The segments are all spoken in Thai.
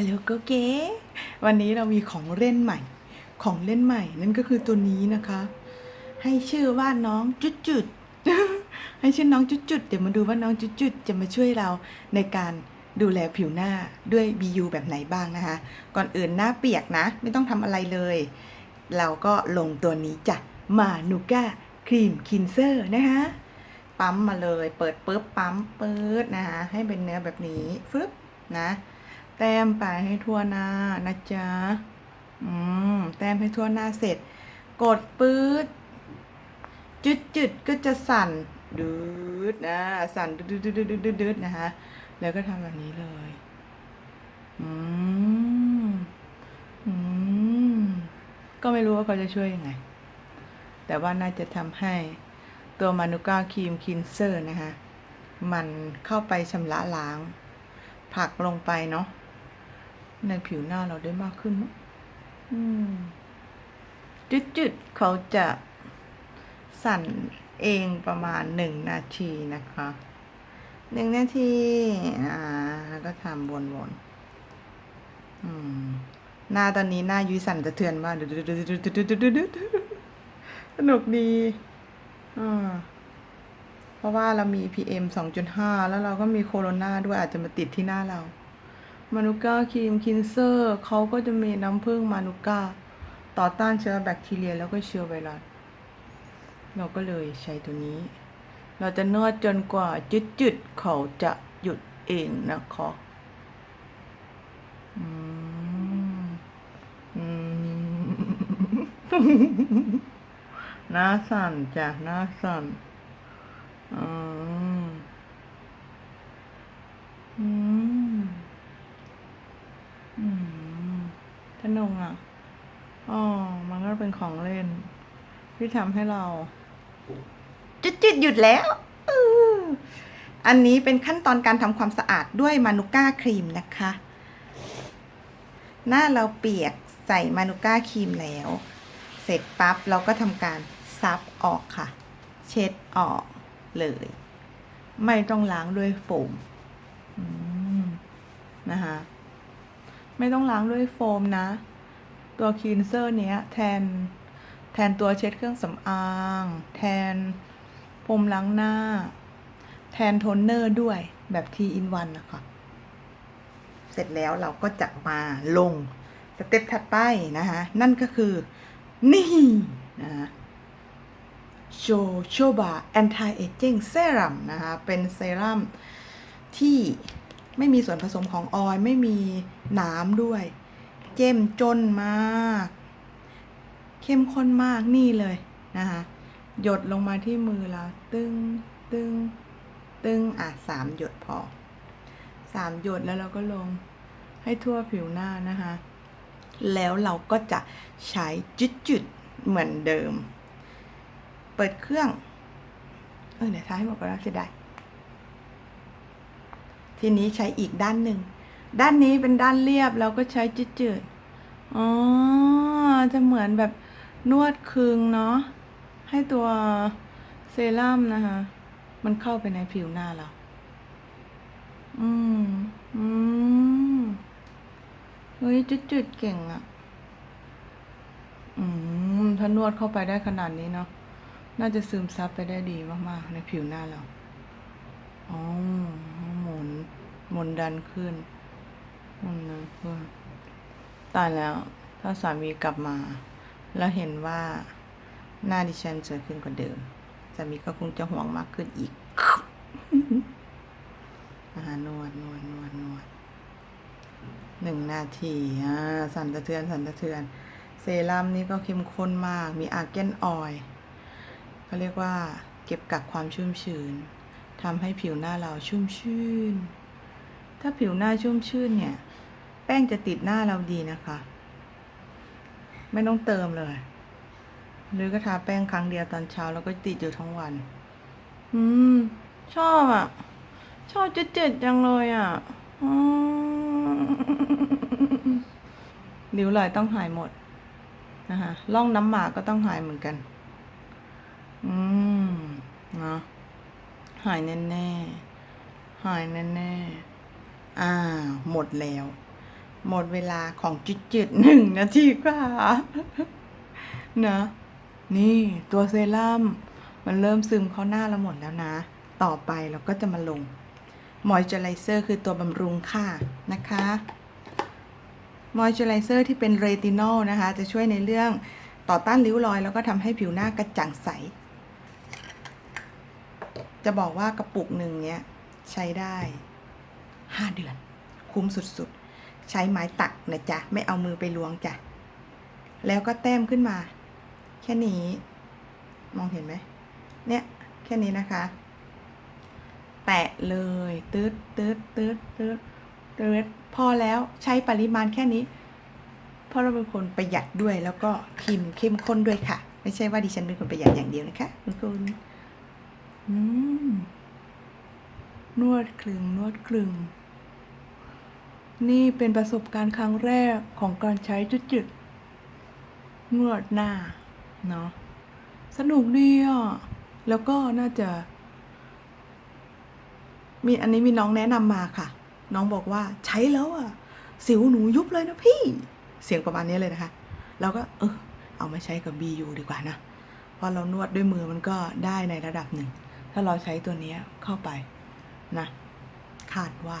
ฮัลโหลโกเก๋วันนี้เรามีของเล่นใหม่ ของเล่นใหม่ นั่นก็คือตัวนี้นะคะ ให้ชื่อว่าน้องจุดจุดให้ชื่อน้องจุดจุดเดี๋ยวมาดูว่าน้องจุดจุดจะมาช่วยเราในการดูแลผิวหน้าด้วย BU แบบไหนบ้างนะคะ ก่อนอื่นหน้าเปียกนะ ไม่ต้องทำอะไรเลย เราก็ลงตัวนี้จ้ะมานูก้าครีมคินเซอร์นะคะปั๊มมาเลย เปิดปุ๊บปั๊มปื๊ดนะคะให้เป็นเนื้อแบบนี้ฟึบนะ แต้มไปให้ทั่วหน้านะจ๊ะ อืม แต้มให้ทั่วหน้าเสร็จ กดปื๊ดจุดจุดๆก็จะสั่นดืดนะสั่นดืดดืดดืดดืดดืดดืดนะคะแล้วก็ทำแบบนี้เลย อืม อืม ก็ไม่รู้ว่าเขาจะช่วยยังไง แต่ว่าน่าจะทำให้ตัวมานูก้าครีมคินเซอร์นะคะ มันเข้าไปชำระล้าง ผักลงไปเนาะ ในผิวหน้าเราได้มากขึ้นมั้งจุดๆเขาจะสั่นเองประมาณหนึ่งนาทีนะคะหนึ่งนาที อ่า แล้วก็ทำวนๆอืม หน้าตอนนี้หน้ายุยสั่นสะเทือนมากสนุกดีอ่าเพราะว่าเรามี PM 2.5 แล้วเราก็มีโคโรนาด้วยอาจจะมาติดที่หน้าเรา มานูก้าครีมคินเซอร์เขาก็จะมีน้ำผึ้งมานูก้า ต่อต้านเชื้อแบคทีเรียแล้วก็เชื้อไวรัส เราก็เลยใช้ตัวนี้ เราจะนวดจนกว่าจุดๆเขาจะหยุดเองนะคะอืมอืมหน้าสั่นจ้ะหน้าสั่นอืมอืม อืมสนุกอะ อ๋อ มันก็เป็นของเล่น ที่ทำให้เรา จุดจุดหยุดแล้วอออันนี้เป็นขั้นตอนการทำความสะอาดด้วยมานูก้าครีมนะคะ หน้าเราเปียกใส่มานูก้าครีมแล้ว เสร็จปั๊บเราก็ทำการซับออกค่ะ เช็ดออกเลย ไม่ต้องล้างด้วยโฟมมนะคะ ไม่ต้องล้างด้วยโฟมนะ ตัวคลีนเซอร์เนี้ยแทน แทนตัวเช็ดเครื่องสำอาง แทนพรมล้างหน้า แทนโทนเนอร์ด้วยแบบทีอินวันนะคะเสร็จแล้วเราก็จะมาลงสเต็ปถัดไปนะคะนั่นก็คือ นี่นะคะโชโชบาแอนตี้เอจิ้งเซรั่มนะคะเป็นเซรั่มที่ไม่มีส่วนผสมของออยล์ไม่มี หนามด้วย เจ้มจนมาก เข้มข้นมากนี่เลยนะคะหยดลงมาที่มือเราตึงตึงตึงอะสามหยดพอสามหยดแล้วเราก็ลงให้ทั่วผิวหน้านะคะ แล้วเราก็จะใช้จุดๆเหมือนเดิม เปิดเครื่อง เออเดี๋ยวท้ายให้หมดก็ได้เสียดายทีนี้ใช้อีกด้านหนึ่ง ด้านนี้เป็นด้านเรียบเราก็ใช้จืดๆ อ๋อ จะเหมือนแบบนวดคึงเนาะ ให้ตัวเซรั่มนะคะ มันเข้าไปในผิวหน้าเรา อืม อืม เฮ้ยจุดๆเก่งอะ่ะ อืม ถ้านวดเข้าไปได้ขนาดนี้เนาะ น่าจะซึมซับไปได้ดีมากๆ ในผิวหน้าเรา อ๋อ หมุน หมุนดันขึ้น หมุนดันขึ้นตายแล้ว ถ้าสามีกลับมา แล้วเห็นว่าหน้าดิฉันสวยขึ้นกว่าเดิมสามีก็คงจะห่วงมากขึ้นอีกอาหารนวดนวดนวดนวดหนึ่งนาทีอ่าสั่นสะเทือนสั่นสะเทือน เซรั่มนี่ก็เข้มข้นมาก มีอาร์เกนออยล์เขาเรียกว่า เก็บกักความชุ่มชื้นทำให้ผิวหน้าเราชุ่มชื่น ถ้าผิวหน้าชุ่มชื่นเนี่ย แป้งจะติดหน้าเราดีนะคะ ไม่ต้องเติมเลย หรือก็ทาแป้งครั้งเดียวตอนเช้าแล้วก็ติดอยู่ทั้งวัน อืม ชอบอะ ชอบจะเจ็ดๆจังเลยอะริ้วรอยต้องหายหมดนะคะร่องน้ำหมากก็ต้องหายเหมือนกัน อืมเนาะหายแน่ๆหายแน่ๆ อ่า หมดแล้ว หมดเวลาของจุดจุดๆหนึ่งนาทีกว่านะ นี่ตัวเซรั่มมันเริ่มซึมเข้าหน้าเราหมดแล้วนะ ต่อไปเราก็จะมาลงมอยเจอไรเซอร์คือตัวบำรุงค่ะนะคะมอยเจอไรเซอร์ที่เป็นเรตินอลนะคะ จะช่วยในเรื่องต่อต้านริ้วรอย แล้วก็ทำให้ผิวหน้ากระจ่างใส จะบอกว่ากระปุกหนึ่งเนี้ยใช้ได้ 5 เดือน คุ้มสุดๆ ใช้ไม้ตักนะจ๊ะ ไม่เอามือไปล้วงจ้ะ แล้วก็แต้มขึ้นมา แค่นี้ มองเห็นไหม เนี่ย แค่นี้นะคะ แตะเลยตืดตืดตืดตืดตืดพอแล้วใช้ปริมาณแค่นี้ เพราะเราเป็นคนประหยัดด้วยแล้วก็ครีมเข้มข้นด้วยค่ะ ไม่ใช่ว่าดิฉันเป็นคนประหยัดอย่างเดียวนะคะคุณคุณอืมนวดคลึงนวดคลึง นี่เป็นประสบการณ์ครั้งแรกของการใช้จุดจุดๆนวดหน้า เนาะสนุกดีอะ แล้วก็น่าจะ มีอันนี้มีน้องแนะนำมาค่ะ น้องบอกว่าใช้แล้วอะ สิวหนูยุบเลยนะพี่ เสียงประมาณนี้เลยนะคะ เราก็ เออ เอามาใช้กับ BU ดีกว่านะเพราะเรานวดด้วยมือมันก็ได้ในระดับหนึ่ง ถ้าเราใช้ตัวนี้เข้าไปนะ คาดว่า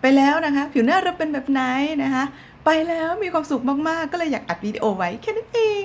ไปแล้วนะคะ ผิวหน้าเราเป็นแบบไหนนะคะ ไปแล้วมีความสุขมากๆ ก็เลยอยากอัดวิดีโอไว้แค่นั้นเอง